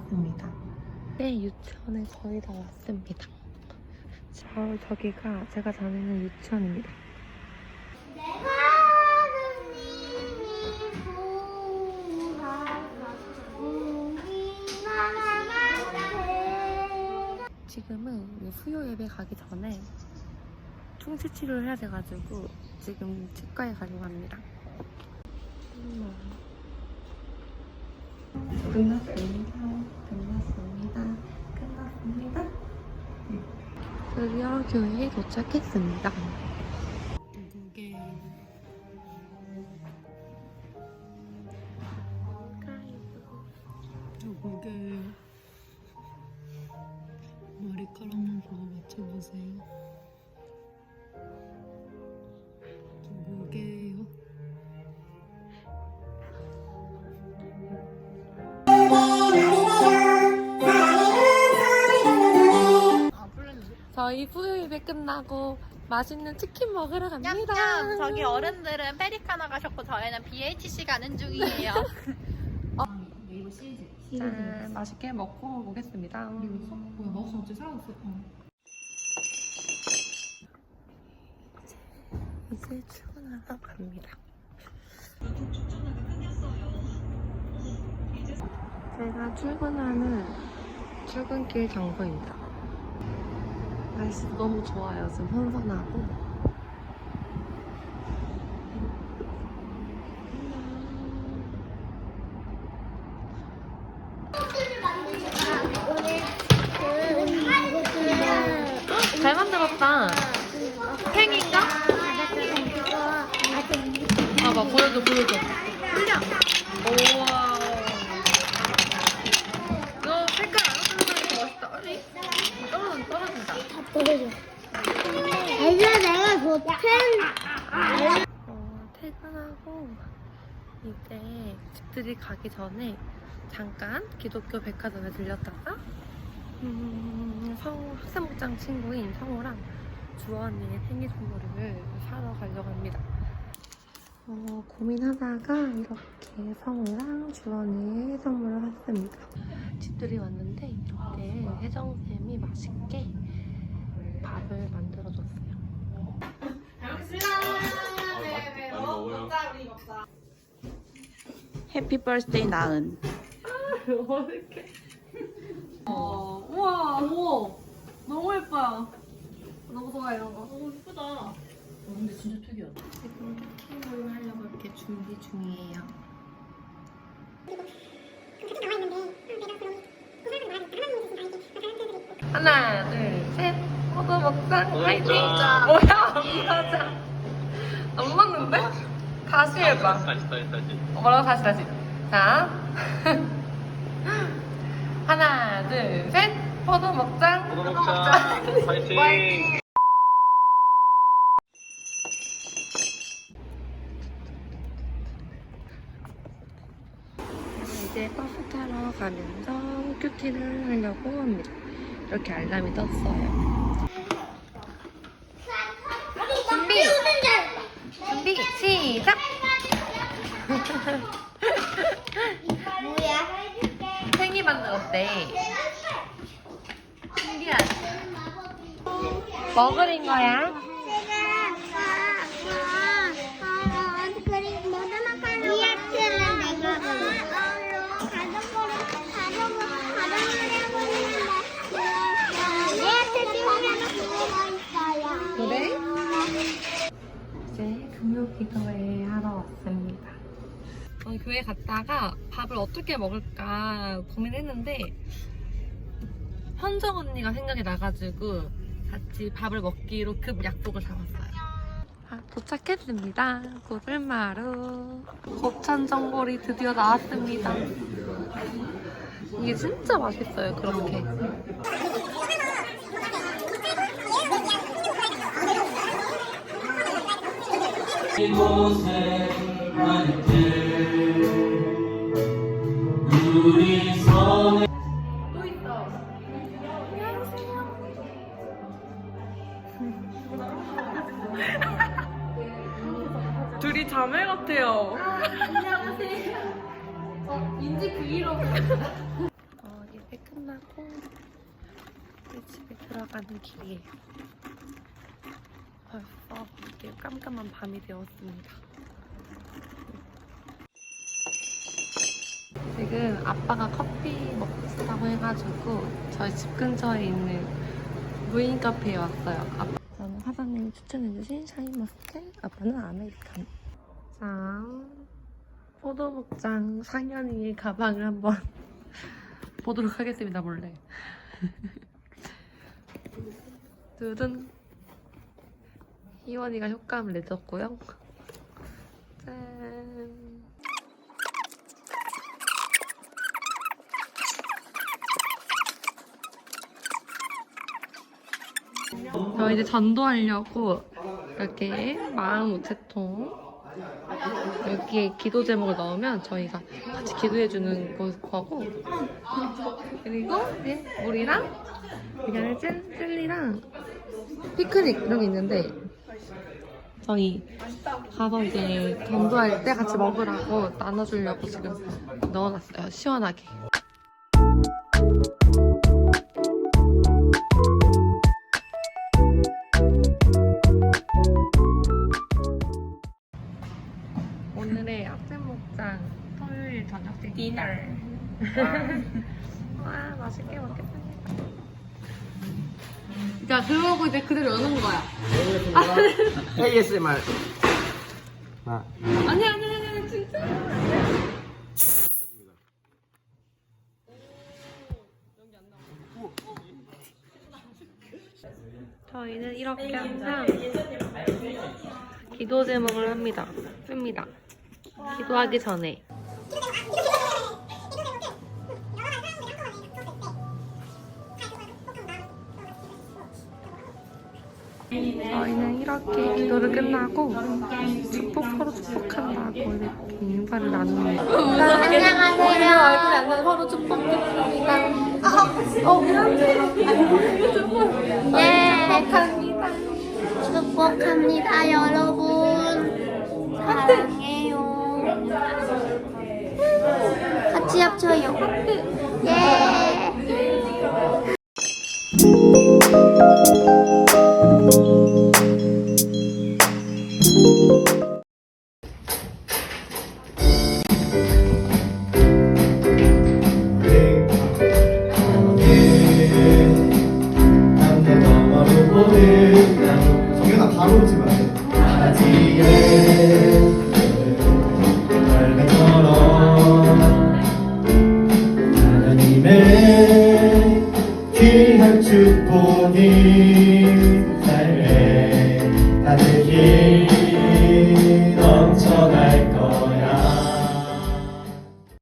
나왔습니다. 네, 유치원에 거의 다 왔습니다. 바로 저기가 제가 다니는 유치원입니다. 지금은 후요 예배 가기 전에 충치 치료를 해야 돼가지고 지금 치과에 가려고 합니다. 끝났습니다. 끝났습니다. 끝났습니다. 드디어 교회에 도착했습니다. 누구게 누구게 머리카락만 보고 맞춰보세요? 저희 후요 예배 끝나고 맛있는 치킨 먹으러 갑니다. 냠냠 저기 어른들은 페리카나 가셨고 저희는 BHC 가는 중이에요. 짠, 맛있게 먹고 오겠습니다. 뭐야 마우스 갑자기 사라졌어 이제 출근하러 갑니다. 제가 출근하는 출근길 장소입니다. 날씨 너무 좋아요. 지금 선선하고. 잘 만들었다. 팽인가? 봐봐, 보여줘, 보여줘. 우와. 너 색깔 안 떨어지니까 멋있다. 아니, 떨어진, 떨어진다. 알려 내가 좋텐 어, 퇴근하고 이제 집들이 가기 전에 잠깐 기독교 백화점에 들렸다가 음, 성우 학생복장 친구인 성우랑 주원이의 생일 선물을 사러 가려고 합니다. 어, 고민하다가 이렇게 성우랑 주원이의 선물을 샀습니다. 집들이 왔는데 이렇게 혜정쌤이 맛있게 밥을 만들어 해피 버스데이 나은. 어, 우와, 우와. 너무 예뻐요. 너무 좋아요, 이런 거. 오 예쁘다 근데 진짜 특이하다 지금 킹볼 하려고 이렇게 준비 중이에요. 하나, 둘, 셋. 포도 먹자. 화이팅! 뭐야, 맞아. 안 맞는데? 다시 해봐. 다시 다시 다시 어, 뭐라고 다시 다시. 자. 하나, 둘, 셋. 포도 먹자. 포도 먹자 파이팅 이제 버스 타러 가면서 큐티를 하려고 합니다. 이렇게 알람이 떴어요. 준비! 준비, 시작! 뭐야? 생이 만들었대. 신기하지? 뭐 그린 거야? 그래? 이제 금요 기도회 하러 왔습니다. 어, 교회 갔다가 밥을 어떻게 먹을까 고민했는데 현정 언니가 생각이 나가지고 같이 밥을 먹기로 급 약속을 잡았어요. 아, 도착했습니다. 고들마루 곱창 전골이 드디어 나왔습니다. 이게 진짜 맛있어요. 그렇게. 이곳에 만들 우리 손에 둘이 자매 같아요. 안녕하세요. 어, 이 인지 브이로그. 어, 예배 끝나고 이제 집에 들어가는 길이에요. 벌써 이렇게 깜깜한 밤이 되었습니다. 지금 아빠가 커피 먹고 싶다고 해가지고 저희 집 근처에 있는 무인 카페에 왔어요. 아빠. 저는 사장님이 추천해주신 샤인 머스켓, 아빠는 아메리카노. 짠. 포도목장 상현이의 가방을 한번 보도록 하겠습니다, 몰래. 두둔. 희원이가 효과음을 내줬고요. 짠. 저 이제 전도하려고 이렇게 마음 우체통 여기에 기도 제목을 넣으면 저희가 같이 기도해주는 거- 거고 그리고 이제 물이랑 안에 젤, 젤리랑 피크닉 이런 게 있는데 저희 가서 이제 전도할 때 같이 먹으라고 나눠주려고 지금 넣어놨어요 시원하게 디너 와. 맛있게 먹겠습니다 자 그러고 이제 그대로 여는 거야. ASMR. 아, 아니 아니 아니 아니 진짜? 저희는 이렇게 항상 기도 제목을 합니다. 씁니다. 기도하기 전에 저희는 이렇게 기도를 끝나고 축복 서로 축복한다고 이렇게 인사를 나눕니다. 안녕하세요. 얼굴이 안 나서 서로 축복드립니다. 어, 예. 축복합니다, 여러분. 사랑해요. 같이 합쳐요.